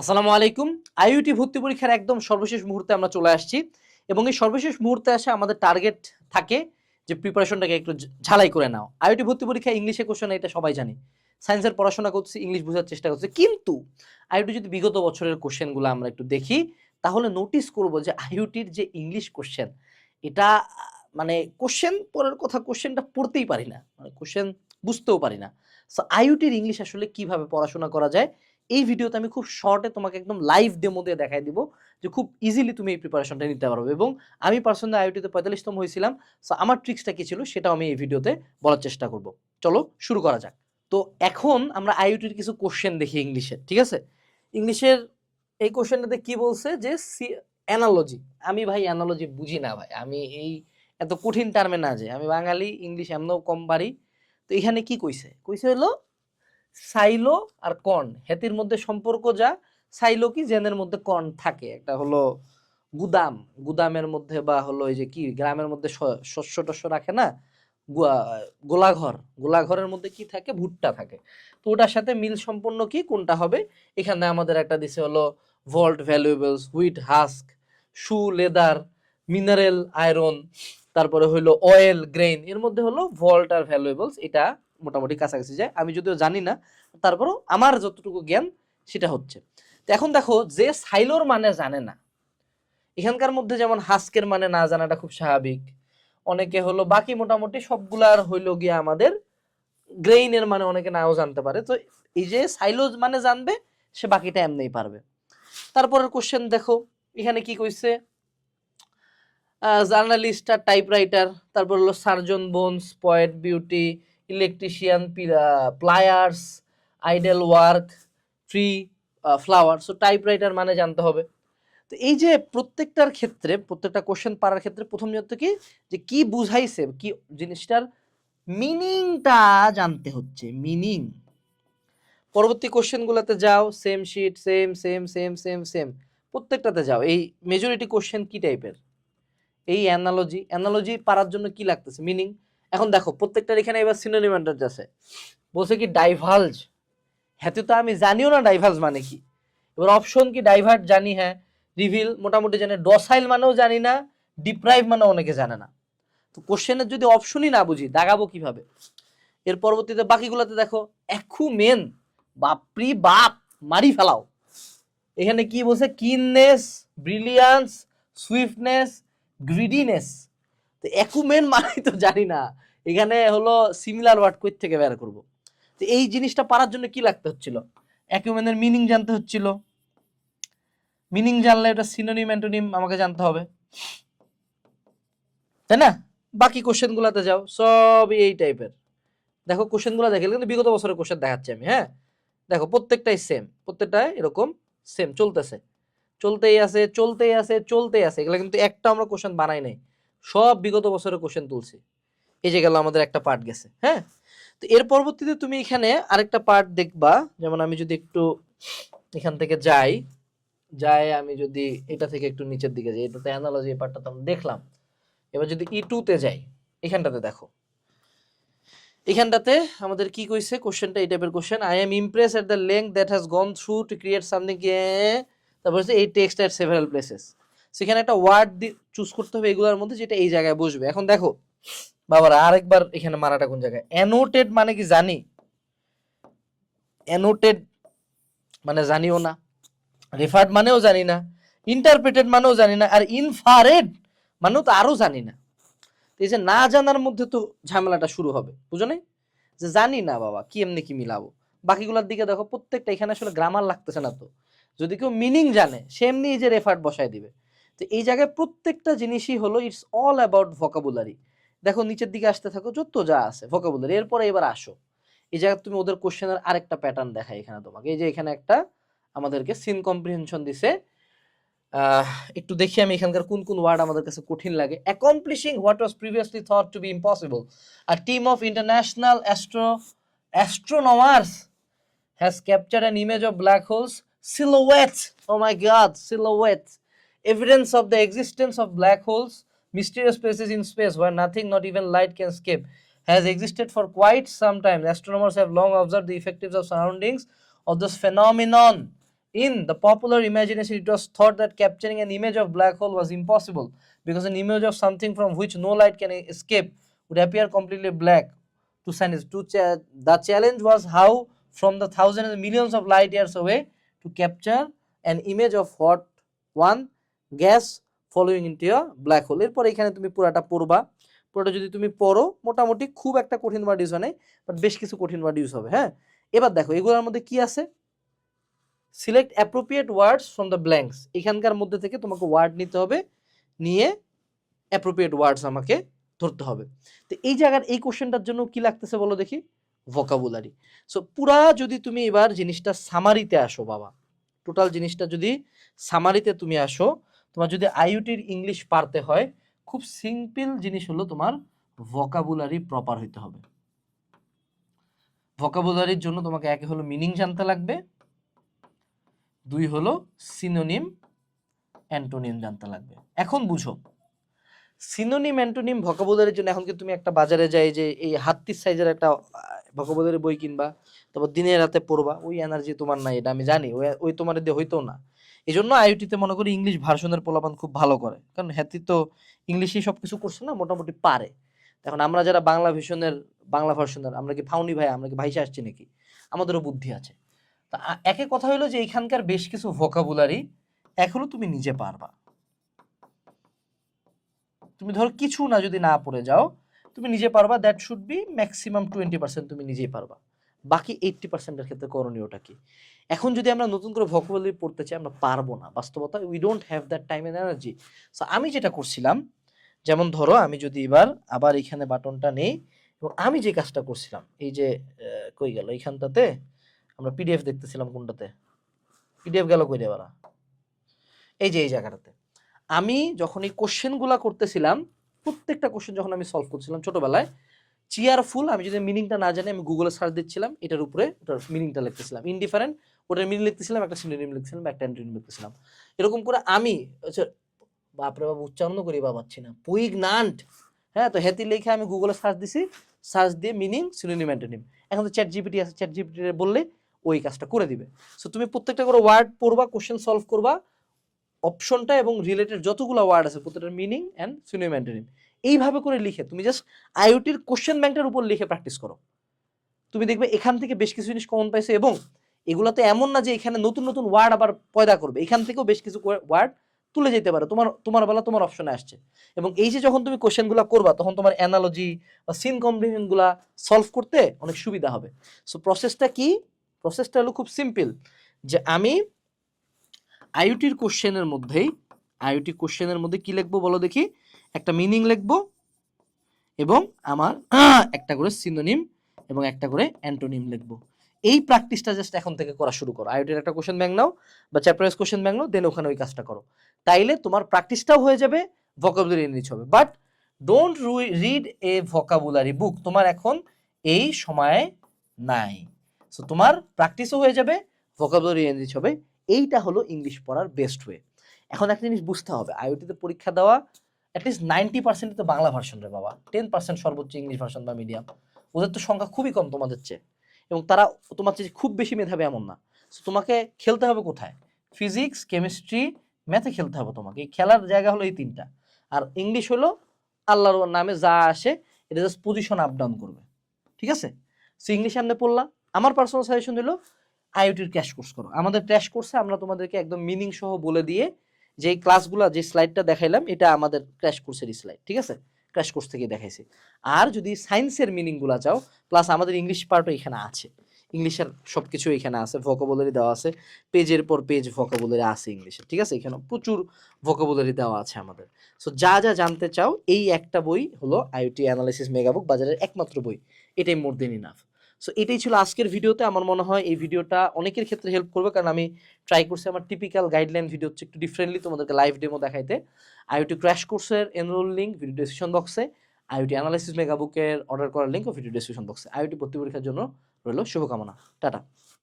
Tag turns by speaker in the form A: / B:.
A: আসসালামু আলাইকুম। আইইউটি ভর্তি পরীক্ষার একদম সর্বশেষ মুহূর্তে আমরা চলে আসছি এবং এই সর্বশেষ মুহূর্তে আসে আমাদের টার্গেট থাকে যে প্রিপারেশনটাকে একটু ঝালাই করে নাও। আইইউটি ভর্তি পরীক্ষা ইংলিশে কোশ্চেন এটা সবাই জানি। সায়েন্সের পড়াশোনা করছি ইংলিশ বোঝার চেষ্টা করছি। কিন্তু আইইউটি যদি বিগত বছরের কোশ্চেনগুলো আমরা একটু দেখি, তাহলে নোটিস করব যে আইইউটির যে ইংলিশ কোশ্চেন এটা মানে কোশ্চেন পড়ার কথা কোশ্চেনটা পড়তেই পারি না। মানে কোশ্চেন বুঝতেও পারি না। সো আইইউটির ইংলিশ আসলে কীভাবে পড়াশোনা করা যায় এই ভিডিওতে আমি খুব শর্টে তোমাকে একদম লাইভ ডেমো দিয়ে দেখাই দিব যে খুব ইজিলি তুমি এই প্রিপারেশনটা নিতে পারবে এবং আমি পার্সোনালি আইওটিতে পঁয়তাল্লিশতম হয়েছিলাম সো আমার ট্রিক্সটা কী ছিল সেটাও আমি এই ভিডিওতে বলার চেষ্টা করব। চলো শুরু করা যাক। তো এখন আমরা আইওটির কিছু কোশ্চেন দেখি ইংলিশের ঠিক আছে? ইংলিশের এই কোশ্চেনটাতে কি বলছে যে সি অ্যানালজি আমি ভাই অ্যানালজি বুঝি না ভাই, আমি এই এত কঠিন টার্মে না যে, আমি বাঙালি, ইংলিশ এমনও কম পারি। তো এখানে কি কইছে? কইছে হলো সাইলো আর কর্ন হেতির মধ্যে সম্পর্ক যা, সাইলো কি, জেনের মধ্যে কর্ন থাকে। একটা হলো গুদাম। গুদামের মধ্যে বা হলো এই যে কি, গ্রামের মধ্যে শস্য টস্য রাখে না গোলাঘর। গোলাঘরের মধ্যে কি থাকে? ভুট্টা থাকে। তো ওটার সাথে মিল সম্পন্ন কি? কোনটা হবে? এখানে আমাদের একটা দিছে হলো vault, valuables, wheat, husk, shoe, leather, mineral, iron, তারপরে হইল অয়েল, গ্রেইন। এর মধ্যে হলো ভল্ট আর ভ্যালুয়েবলস। এটা মোটামুটি কাছাকাছি যায়। আমি যদিও জানি না তারপরও আমার যতটুকু জ্ঞান, সেটা হচ্ছে। তো এখন দেখো, যে সাইলোর মানে জানে না। এখানকার মধ্যে যেমন হাস্কের মানে না জানাটা খুব স্বাভাবিক। অনেকে হলো, বাকি মোটামুটি সবগুলার হইল গিয়ে আমাদের গ্রেইনের মানে অনেকে নাও জানতে পারে। তো এই যে সাইলোজ মানে জানবে, সে বাকিটা এমনিই পারবে। তারপরের কোশ্চেন দেখো, এখানে কি কইছে? জার্নালিস্ট আর টাইপরাইটার তারপর হলো surgeon bones poet beauty electrician pliers idle work, tree flower so typewriter মানে জানতে হবে। তো এই যে প্রত্যেকটার ক্ষেত্রে, প্রত্যেকটা কোশ্চেন পারার ক্ষেত্রে প্রথম জানতে কি? যে কি বুঝাইছে, কি জিনিসটার মিনিংটা জানতে হচ্ছে মিনিং পরবর্তী কোশ্চেনগুলোতে যাও same sheet same same same same same প্রত্যেকটাতে যাও, এই মেজরিটি কোশ্চেন কি টাইপের এই অ্যানালজি অ্যানালজি পারার জন্য কি লাগতেছে? মিনিং এখন দেখো, প্রত্যেকটার এখানে এবার সিনোনিমেন্টার আছে। বলছে কি ডাইভালজ হ্যাঁ তো আমি জানিও না ডাইভার্স মানে কি। এবার অপশন কি ডাইভার্ট জানি হ্যাঁ রিভিল মোটামুটি জানে ডসাইল মানেও জানি না ডিপ্রাইভ মানে অনেকে জানে না। তো কোশ্চেনের যদি অপশনই না বুঝি, দাগাবো কীভাবে? এর পরবর্তীতে বাকিগুলোতে দেখো, একু মেন বাপরি বাপ, মারি ফেলাও। এখানে কি বলছে? কিননেস ব্রিলিয়ান্স সুইফটনেস গ্রিডিনেস তো একুমেন মানে তো জানি না। এখানে হলো সিমিলার ওয়ার্ড কই থেকে বের করব? তো এই জিনিসটা পারার জন্য কি লাগতে হচ্ছিল? একুমেনের মিনিং জানতে হচ্ছিল। মিনিং জানলে এটা সিনোনিম অ্যান্টোনিম আমাকে জানতে হবে। তাই না? বাকি কোশ্চেন গুলাতে যাও, সবই এই টাইপের দেখো কোশ্চেনগুলো দেখে কিন্তু বিগত বছরের কোশ্চেন দেখাচ্ছি আমি হ্যাঁ? দেখো, প্রত্যেকটাই সেম প্রত্যেকটাই এরকম সেম চলতেছে। চলতেই আছে চলতেই আছে চলতেই আছে। এগুলো কিন্তু একটা আমরা কোশ্চেন বানাই নাই। সব বিগত বছরের কোশ্চেন তুলছি। এই যে গেল আমাদের একটা পার্ট গেছে হ্যাঁ? তো এর পরবর্তীতে তুমি এখানে আরেকটা পার্ট দেখবা, যেমন আমি যদি একটু এখান থেকে যাই যাই আমি যদি এটা থেকে একটু নিচের দিকে যাই, এটাতে অ্যানালজি পার্টটা তো আমরা দেখলাম। এবার যদি ই টুতে যাই, এখানটাতে দেখো। এখানটাতে আমাদের কি কইছে? কোশ্চেনটা এই টাইপের question I am impress at the length that has gone through to create something তারপর হচ্ছে এই টেক্সট অ্যাট সেভারাল প্লেসেস সেখানে একটা ওয়ার্ড চুজ করতে হবে এগুলোর মধ্যে, যেটা এই জায়গায় বসবে। এখন দেখো বাবারা, আরেকবার এখানে মারাটা কোন জায়গায়? অ্যানোটেড মানে কি জানি? অ্যানোটেড মানে জানিও না। রেফার্ড মানেও জানি না। ইন্টারপ্রেটেড মানেও জানি না। আর ইনফারেড মানেও তো আরও জানি না। এই যে না জানার মধ্যে তো ঝামেলাটা শুরু হবে, বুঝো নাই? যে জানি না বাবা, কি এমনি কি মিলাবো? বাকিগুলোর দিকে দেখো, প্রত্যেকটা এখানে আসলে গ্রামার লাগতেছে না তো। যদি কেউ মিনিং জানে, সে এমনি এই যে রেফার্ট বসায় দিবে। তো এই জায়গায় প্রত্যেকটা জিনিসই হলো ইটস অল অ্যাবাউট ভোকাবুলারি দেখো নিচের দিকে আসতে থাকো, যত যা আছে ভোকাবুলারি এরপরে এবার আসো। এই জায়গায় তুমি ওদের কোশ্চেনের আরেকটা প্যাটার্ন দেখাই এখানে তোমাকে। এই যে এখানে একটা আমাদেরকে সিন কম্প্রিহেনশন দিছে। একটু দেখি আমি এখানকার কোন কোন ওয়ার্ড আমাদের কাছে কঠিন লাগে। Accomplishing what was previously thought to be impossible a team of international astro astronomers has captured an image of black holes, silhouettes oh my god, silhouettes. Evidence of the existence of black holes mysterious places in space where nothing not even light can escape has existed for quite some time. Astronomers have long observed the effects of surroundings of this phenomenon. In the popular imagination, it was thought that capturing an image of black hole was impossible because an image of something from which no light can escape would appear completely black. To scientists. To the challenge was how, from the thousands and millions of light years away, to capture an image of what? One gas following into a black hole. এরপর এখানে তুমি পুরাটা পড়বা। পুরোটা যদি তুমি পড়ো, মোটামুটি খুব একটা কঠিন ওয়ার্ড ইউজ হয় নাই বাট বেশ কিছু কঠিন ওয়ার্ড ইউজ হবে হ্যাঁ? এবার দেখো, এগুলোর মধ্যে কি আছে? Select appropriate words from the blanks এখানকার মধ্যে থেকে তোমাকে ওয়ার্ড নিতে হবে, নিয়ে অ্যাপ্রোপ্রিয়েট ওয়ার্ডস আমাকে ধরতে হবে। তো এই জায়গার এই কোশ্চেনটার জন্য কি লাগতেছে বলো দেখি? ভোকাবুলারি সো পুরা যদি তুমি এবার জিনিসটা সামারিতে আসো, বাবা টোটাল জিনিসটা যদি সামারিতে তুমি আসো তোমার যদি আইইউটির ইংলিশ পারতে হয়, খুব সিম্পল জিনিস হলো তোমার ভোকাবুলারি প্রপার হইতে হবে। ভোকাবুলারির জন্য তোমাকে একে হলো মিনিং জানতে লাগবে, দুই হলো সিনোনিম অ্যান্টোনিম জানতে লাগবে। এখন বুঝো সিনোনিম অ্যান্টোনিম ভোকাবুলারির জন্য এখন কি তুমি একটা বাজারে যাই যে এই হাত্তির সাইজের একটা ভোকাবুলারি বই কিনবা, তারপর দিনে রাতে পড়বা, ওই এনার্জি তোমার নাই, এটা আমি জানি, ওই ওই তোমার দিয়ে হইতো না। এই জন্য আইওটিতে মনে করি ইংলিশ ভার্সনের পোলাপান খুব ভালো করে। কারণ হ্যাতি তো ইংলিশেই সব কিছু করছে না, মোটামুটি পারে। এখন আমরা যারা বাংলা ভিশনের বাংলা ভার্সনের আমরা কি ফাউনি ভাই, আমরা কি ভাইসে আসছি নাকি? আমাদেরও বুদ্ধি আছে। তা একে কথা হলো যে এখানকার বেশ কিছু ভোকাবুলারি এখনও তুমি নিজে পারবা। তুমি ধরো কিছু না যদি না পড়ে যাও, তুমি নিজে পারবা that should be maximum twenty percent তুমি নিজেই পারবা। বাকি এইট্টি পার্সেন্টের ক্ষেত্রে করণীয়টা কি? এখন যদি আমরা নতুন করে ভোকাবুলারি পড়তে চাই, আমরা পারব না, বাস্তবতা we don't have that time and energy so আমি যেটা করছিলাম, যেমন ধরো আমি যদি এবার আবার এখানে বাটনটা নেই, এবং আমি যে কাজটা করছিলাম, এই যে কই গেল এইখানটাতে? আমরা পিডিএফ দেখতেছিলাম কোনটাতে? পিডিএফ গেল কই দেওয়ারা এই যে, এই জায়গাটাতে। আমি যখন এই কোশ্চেনগুলা করতেছিলাম, প্রত্যেকটা কোশ্চেন যখন আমি সলভ করছিলাম ছোটবেলায় চিয়ারফুল আমি যদি মিনিংটা না জানি, আমি গুগলে সার্চ দিচ্ছিলাম, এটার উপরে ওটার মিনিংটা লিখতেছিলাম। ইনডিফারেন্ট ওটার মিনিং লিখতেছিলাম, একটা সিনোনিম লিখছিলাম একটা অ্যান্টোনিম লিখতেছিলাম। এরকম করে আমি বাপরে বাবা উচ্চারণ করি বা পাচ্ছি না। পুইগনান্ট হ্যাঁ তো হেতি লিখে আমি গুগলে সার্চ দিছি সার্চ দিয়ে মিনিং সিনোনিম অ্যান্টোনিম এখন তো চ্যাট জিপিটি আছে চ্যাট জিপিটি বললে ওই কাজটা করে দিবে। সো তুমি প্রত্যেকটা করে ওয়ার্ড পড়বা কোশ্চেন সলভ করবা অপশনটা এবং রিলেটেড যতগুলো ওয়ার্ড আছে, প্রত্যেকটার মিনিং অ্যান্ড সিনোনিম অ্যান্টোনিম এইভাবে করে লিখে, তুমি জাস্ট আইওটির কোশ্চেন ব্যাংকটার উপর লিখে প্র্যাকটিস করো। তুমি দেখবে এখান থেকে বেশ কিছু জিনিস কমন পাইছে এবং এগুলো তো এমন না যে এখানে নতুন নতুন ওয়ার্ড আবার পয়দা করবে, এখান থেকেও বেশ কিছু ওয়ার্ড তুলে যেতে পারে। তোমার তোমার বেলা তোমার অপশনে আসছে। এবং এই যে যখন তুমি কোশ্চেনগুলো করবা, তখন তোমার অ্যানালজি বা সিন কম্বিনেশনগুলো সলভ করতে অনেক সুবিধা হবে। সো প্রসেসটা কি? প্রসেসটা হলো খুব সিম্পল যে আমি আইওটির কোশ্চেনের মধ্যেই আইওটি কোশ্চেনের মধ্যে কি লিখব বলো দেখি? একটা মিনিং লিখব এবং আমার একটা করে সিনোনিম এবং একটা করে অ্যান্টোনিম লিখব। এই প্র্যাকটিসটা জাস্ট এখন থেকে করা শুরু করো। আইওটির একটা কোশ্চেন ব্যাংক নাও বা চ্যাপ্টার কোশ্চেন ব্যাংক নাও দেন ওখানে ওই কাজটা করো। তাইলে তোমার প্র্যাকটিসটাও হয়ে যাবে ভোকাবুলারি নিচ হবে। But don't read a vocabulary book তোমার এখন এই সময়ে নাই। সো তোমার প্র্যাকটিসও হয়ে যাবে ভোকাবুলারি এনরিচ হবে। এইটা হলো ইংলিশ পড়ার বেস্ট ওয়ে এখন একটা জিনিস বুঝতে হবে। আইওটিতে পরীক্ষা দেওয়া অ্যাটলিস্ট নাইনটি পার্সেন্ট তো বাংলা ভার্সন রে বাবা। টেন পার্সেন্ট সর্বোচ্চ ইংলিশ ভার্সন বা মিডিয়াম ওদের তো সংখ্যা খুবই কম তোমাদের চেয়ে। এবং তারা, তোমার চেয়ে খুব বেশি মেধাবে এমন না। তোমাকে খেলতে হবে কোথায়? ফিজিক্স কেমিস্ট্রি ম্যাথে খেলতে হবে তোমাকে। এই খেলার জায়গা হলো এই তিনটা। আর ইংলিশ হলো আল্লাহর নামে যা আসে, এটা জাস্ট পজিশন আপ ডাউন করবে। ঠিক আছে? সো ইংলিশ সামনে পড়লা আমার পার্সোনাল সাজেশন দিল আইওটির ক্যাশ কোর্স করো। আমাদের ক্র্যাশ কোর্সে আমরা তোমাদেরকে একদম মিনিং সহ বলে দিয়ে যে ক্লাসগুলো যে স্লাইডটা দেখাইলাম, এটা আমাদের ক্র্যাশ কোর্সের স্লাইড ঠিক আছে? ক্র্যাশ কোর্স থেকে দেখাইছি। আর যদি সায়েন্সের মিনিংগুলো চাও প্লাস আমাদের ইংলিশ পার্টও এখানে আছে। ইংলিশের সব কিছু এখানে আছে ভোকাবুলারি দেওয়া আছে। পেজের পর পেজ ভোকাবুলারি আছে ইংলিশে ঠিক আছে? এখানে প্রচুর ভোকাবুলারি দেওয়া আছে আমাদের। সো যা যা জানতে চাও, এই একটা বই হলো আইওটি অ্যানালাইসিস মেগাবুক বাজারের একমাত্র বই। এটাই মোর দেন ইনাফ সো এটাই ছিল আজকের ভিডিওতে। আমার মনে হয় এই ভিডিওটা অনেকের ক্ষেত্রে হেল্প করবে। কারণ আমি ট্রাই করছি আমার টিপিক্যাল গাইডলাইন ভিডিও হচ্ছে একটু ডিফারেন্টলি তোমাদেরকে লাইভ ডেমো দেখাইতে। আইওটি ক্র্যাশ কোর্সের এনরোল লিঙ্ক ভিডিও ডিসক্রিপশন বক্সে আইওটি অ্যানালাইসিস মেগাবুকের অর্ডার করার লিঙ্ক ও ভিডিও ডিসক্রিপশন বক্সে আইওটি ভর্তি পরীক্ষার জন্য রইল শুভকামনা। টাটা।